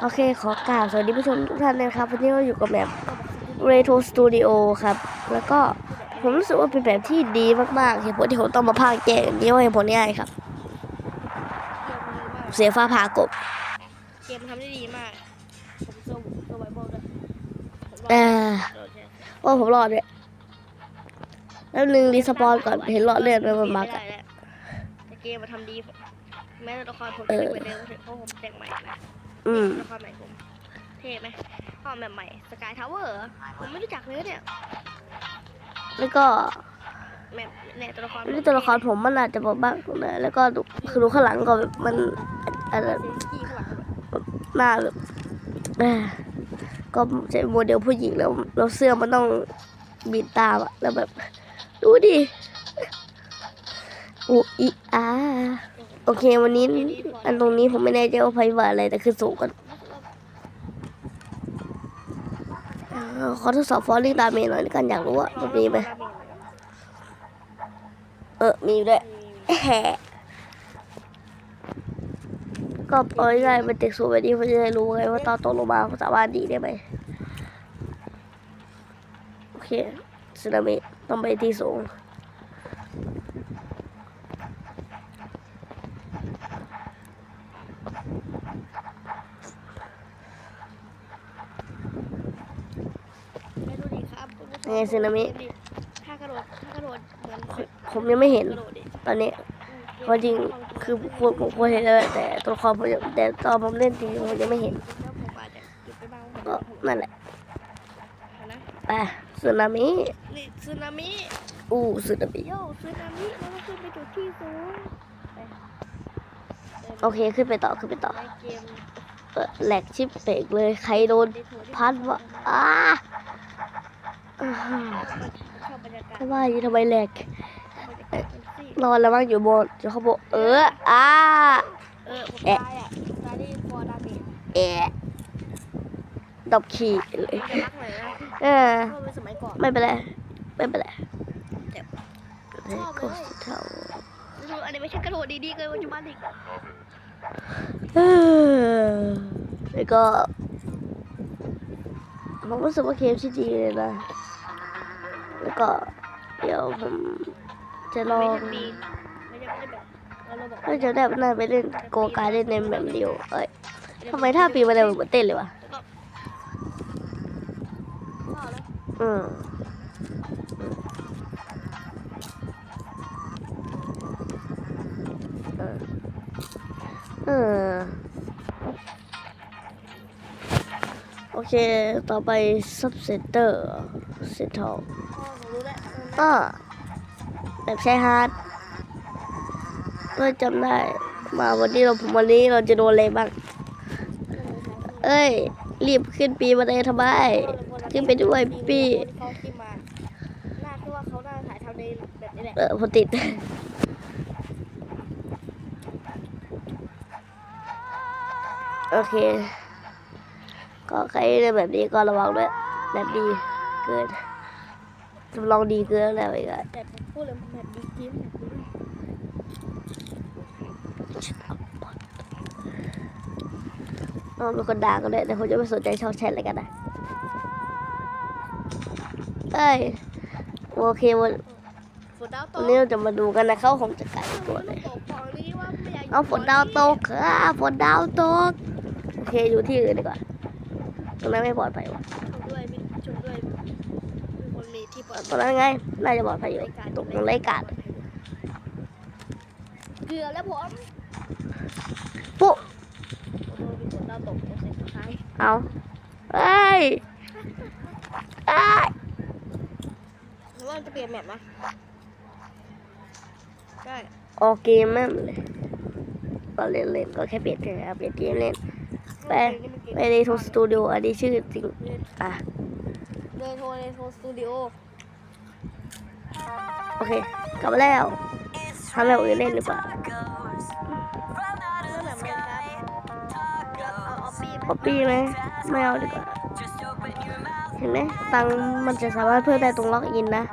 โอเคขอกราบสวัสดีผู้ชมทุกท่านนะครับ วันนี้เราอยู่กับแบบ Retro Studio ครับ แล้วก็ผมรู้สึกว่าเป็นแบบที่ดีมากๆเหตุผลที่ผมต้องมาพากย์แจ้งนี้ว่าเหตุผลง่ายครับ เสียฟ้าผ่ากบ เกมทำได้ดีมาก ผมโซโซไวโบด้วยผมรอเออโดดใช่ว่าผมรอดเนี่ยแล้วนึงรีสปอนก่อนเห็นหลอดเลือดมันมาไได้กันแล้วแต่เกมมาทำดี แม้แต่ละครผมเอจะอไม่เหมือนเดิมเพราะผมแต่งใหม่นะ อืมละครใหม่ผมเท่ไหมห้องแบบใหม่สกายทาวเวอร์ผมไม่รู้จักเลยเนี่ยแล้วก็แบบเนี่ยตัวละครนี่ตัวละครผมมันอาจจะบอกบ้างนะแล้วก็ดูคือดูข้างหลังก็แบบมันอะไรเซนกี้ข้างหลังแบบหน้าแบบเอ่อก็ใช้โมเดลผู้หญิงแล้วแล้วเสื้อมันต้องบีบตามอะแล้วแบบ ดูดิอุอีอา โอเควันนี้อันตรงนี้ผมไม่แน่ใจว่าไพว่าอะไรแต่คือสูงกันขอทดสอบฟอลลิ่งตาเมย์หน่อยละกันอยากรู้ว่ามันมีไหมเออมีด้วยแหก็เอาง่ายๆเป็นเด็กสูงแบบนี้ผมจะได้รู้ไงว่าตอนตกลงมาสามารถดีได้ไหมโอเคสึนามิต้องไปที่สูง ไม่รู้ดีครับคุณผู้ช ไงสึนามิถ้ากระโดดถ้ากระโดดเหมือนผมยังไม่เห็น กระโดดดิตอนนี้เพราะจริงคือผมผมผมเห็นเลยแต่ตัวละครผมยังแต่ตอนผมเล่นจริงผมยังไม่เห็น แล้วผมอาจจะหยุดไปบ้างก็นั่นแหละนะไปสึนามินี่สึนามิอู้สึนามิโย่สึนามิแล้วก็ขึ้นไปจุดที่สูงไปโอเคขึ้นไปต่อขึ้นไปต่อในเกมเออแหลกชิปเปกเลยใครโดนพัดวะอ้าอ่า ชอบบรรยากาศทำไมทำไมแหลกบรรยากาศเป็นสินอนแล้วมั้งอยู่บนอยู่ข้างบนเอออ้าเออผมแอะตายอะตายที่ฟอร์ดาเมจแอะดับขี่เลยจะรักหน่อยนะเออเพราะเป็นสมัยก่อนไม่เป็นไรไม่เป็นไรเจ็บเฮ้ยโคตรเท่าดูอันนี้ไม่ใช่กระโดดดีๆเกินปัจจุบันอีกเออแล้วก็ผมรู้สึกว่าเกมที่ดีเลยนะ แล้วก็เดี๋ยวผมจะลอไม่งใช่ปีไม่ใช่ไม่ได้แบบเราเราบอกก็จะได้น่าไปเล่นโกการเล่นในแบบเดียวเอ้ยทำไมท่าปีมันเร็วเหมือนเต้นเลยวะแล้วก็พ่อแล้วอืมเออเออโอเค ต่อไปซับเซนเตอร์เซนทอลพ่อผมรู้แล้ว ก็แบบใช้ฮาร์ดก็จำได้มาวันนี้เราวันนี้เราจะโดนอะไรบ้าง เอ้ย รีบขึ้นปีมาเลยทำไมขึ้นไปด้วยปี้เขาที่มาน่าคือว่าเขาน่าถ่ายทำในแบบนี้แหละเออผมติดโอเค ก็ใครเล่นแบบนี้ก็ระวังด้วยแบบดีเกิน จำลองดีเกินแล้วอีกอะแต่ผมพูดเลยแบบดีจริงแบบดีน้องเป็นคนด่าก็ได้แต่ผมจะไม่สนใจช่องแชทอะไรกันนะเอ้ยโอเควันฝนดาวตวันกนี้เราจะมาดูกันนะเขาคงจะไก่ตัวเลยตกของนี้ว่าไม่อยเอาฝนดาวตกค่ะฝนดาวตกโอเคอยู่ที่อื่นดีกว่าตรงนั้นไม่ปลอดภัยวะ ชมด้วยมีชมด้วยมีคนมีที่ปลอด ตรงนั้นไง น่าจะปลอดภัยอยู่ตรงไรกาดเกลือแล้วผมปุ๊โอ้โหมีฝนดาวตกตกเส้นสุดท้ายเอาเอ้ยเอ้ยหรือว่าจะเปลี่ยนแมปนะใช่ออกเกมแม่งเลยก็เล่นเล่นๆก็แค่เปลี่ยนแค่เปลี่ยนเกมเล่นไปไปในทูสตูดิโออันนี้ชื่อจริงอะเดินโทรในโทรสตูดิโอโอ เค กลับมาแล้วทำแบบอื่นเล่นหรือเปล่าป๊อปปี้ไหมไม่เอาดีกว่า เห็นไหมตังมันจะสามารถเพิ่มได้ตรงล็อกอินนะ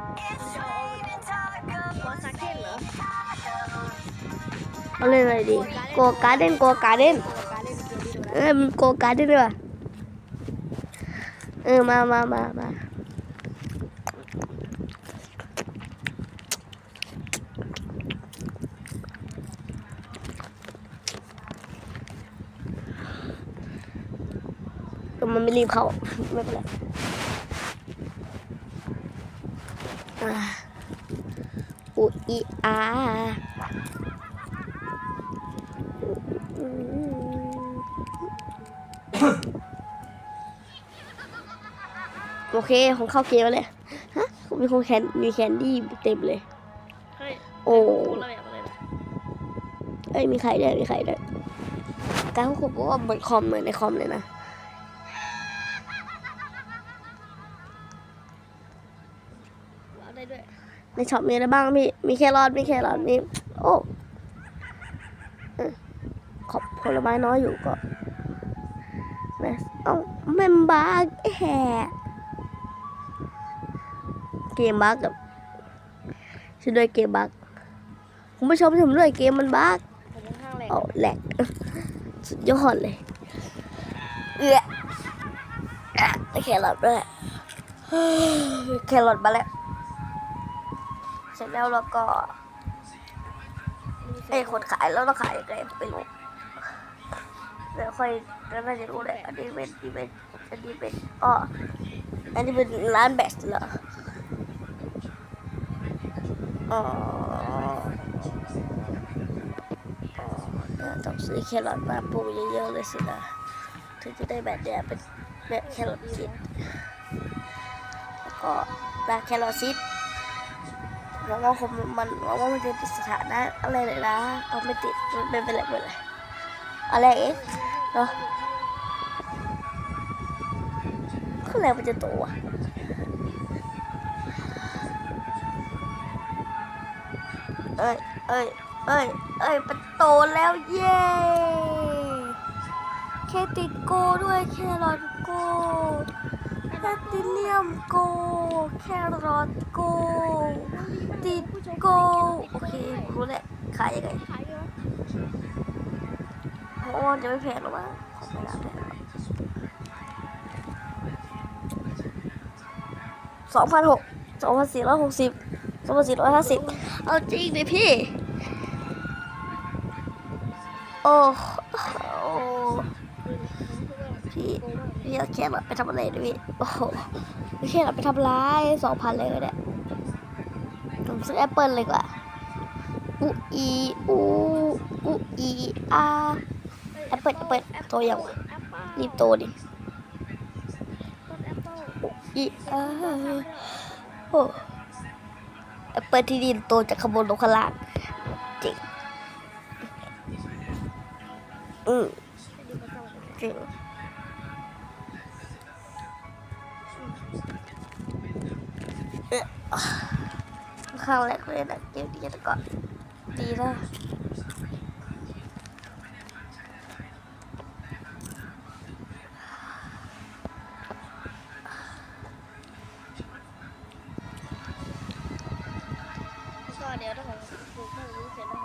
เอาเล่นอะไรดี โกการ์เด้นโกการ์เด้นเออโกการ์ดด้วยว่ะเออมามามามา มันไม่รีบเข้า ไม่เป็นไรอ่าอุอีอาอืมโอเค ของเข้าเกมแล้วเลยฮะมีคนแคนมีแคนดี้เต็มเลยเฮ้ยโอ้เราอยากอะไรนะเอ้ยมีใครด้วยมีใครด้วยการควบคุมบอกว่าเหมือนคอมเหมือนในคอมเลยนะ ในช็อปมีอะไรบ้างพี่ มีแครอทมีแครอทมีโอ้เออขอบผลไม้น้อยอยู่ก็แมสเอ้าแมมบาร์แห่เกมบักกับช่วยด้วยเกมบักคุณผู้ชมช่วยด้วยเกมมันบักผมข้างๆแหลกเอาแหลกสุดยอดเลยเอื้ออะได้แครอทด้วยแครอทมาแล้วเส ร็จแล้วเราก็ไอ้คนขายแล้วเราขายยังไงไม่รู้เดี๋ยวค่อยแล้วน่าจะรู้แหละอันนี้เป็นอันนี้เป็นอันนี้เป็นอ๋ออันนี้เป็นร้านแบสเหรออ๋ออต้องซื้อแครอทมาปลูกเยอะๆเลยสินะถึงจะได้แบบเนี้ยเป็นแบบแครอทซีดแล้วก็ร้าแครอทซีด หวังว่าคงมันหวังว่ามันจะติดสถานะอะไรเลยนะเอาไม่ติดมันเป็นเป็นอะไรเป็นอะไรอะไรเอ๊ะเนาะข้างในมันจะโตอะเอ้ยเอ้ยเอ้ยเอ้ยมันโตแล้วเย้แคติดโก้ด้วยแครอทโก้แคติเลียมโก้แครอทโก้ ติดโกโอเครู้แหละขายยังไงเยอะเพราะว่าจะไม่แพงหรอกมั้งของไม่น่าแพงสองพันหกสองพันสี่ร้อยหกสิบสองพันสี่ร้อยห้าสิบเอาจริงดิพี่ โอ้โอ้พี่พี่เอาแค่แบบไปทำอะไรดิพี่โอ้โหแค่แบบไปทำร้ายสองพันเลยก็ได้ผม ซื้อแอปเปิลเลยกว่าอูอีอูอูอีอาแอปเปิลแอปเปิลโตยังวะรีบโตดิอูอีอาโอ้แอปเปิลที่ดินโตจากขบวนลงขล่างจริงอืมจริงเอ๊ะ ข้างแรกเลยนะเดี๋ยวดีแต่ก่อนดีนะก็เดี๋ยวถ้าผมปลูกข้างนี้เสร็จแล้ว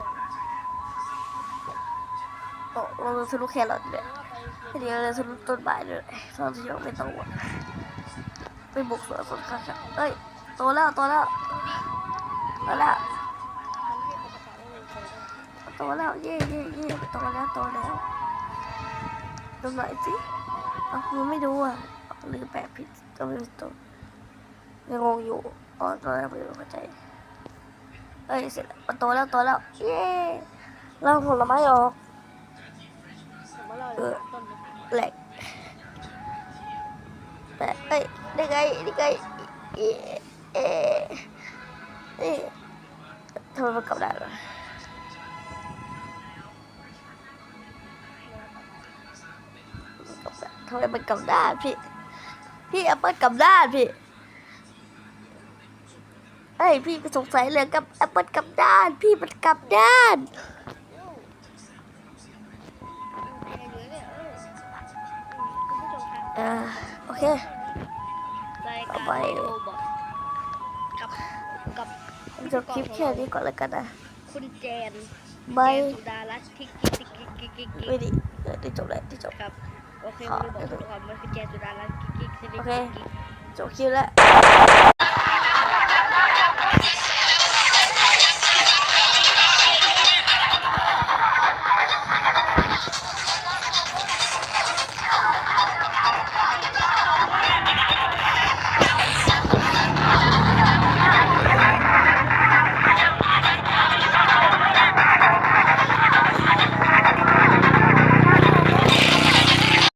ผมโอ้เราจะทะลุแครอทเลยแล้วก็ไปเดี๋ยวเราทะลุต้นไม้เลยตอนที่ยังไม่โตอะไปบุกสวนสนข้างๆเอ้ยโตแล้วโตแล้ว โตแล้วมันที่ปกติเราเลยใช้ได้โตแล้วเย่เย่เย่โตแล้วโตแล้วดูหน่อยสิเอามันไม่ดูอะลืมแปะผิดก็ไม่รู้ตัวยังงงอยู่อ๋อตอนแรกไม่รู้เข้าใจเอ้ยเสร็จแล้วโตแล้วโตแล้วเย่เราผลไม้ออกเราเลยต้นนะแหลกแต่เอ้ยได้ไงได้ไงเอ๊ะเอ๊ะเอ๊ะ ทำไมมันกลับได้วะทำไมมันกลับด้านพี่ พี่แอปเปิลกลับด้านพี่เอ้ยพี่ก็สงสัยเลยกับแอปเปิลกลับด้าน พี่มันกลับด้านไปกันอยู่เนี่ยเออคุณผู้ชมครับเออโอเคต่อไปรโรบกับกับ จบคลิปแค่นี้ก่อนแล้วกันนะ คุณแจนบายแจนสุดารัตน์ทิกกิ๊กกิ๊กกิ๊กกิ๊กกิ๊กไม่ดีเออที่จบแล้วที่จบครับโอเควันนี้บอกทุกคนมันคือแจสุดาแล้วกิ๊กกิ๊กโอเคจบคลิปแล้ว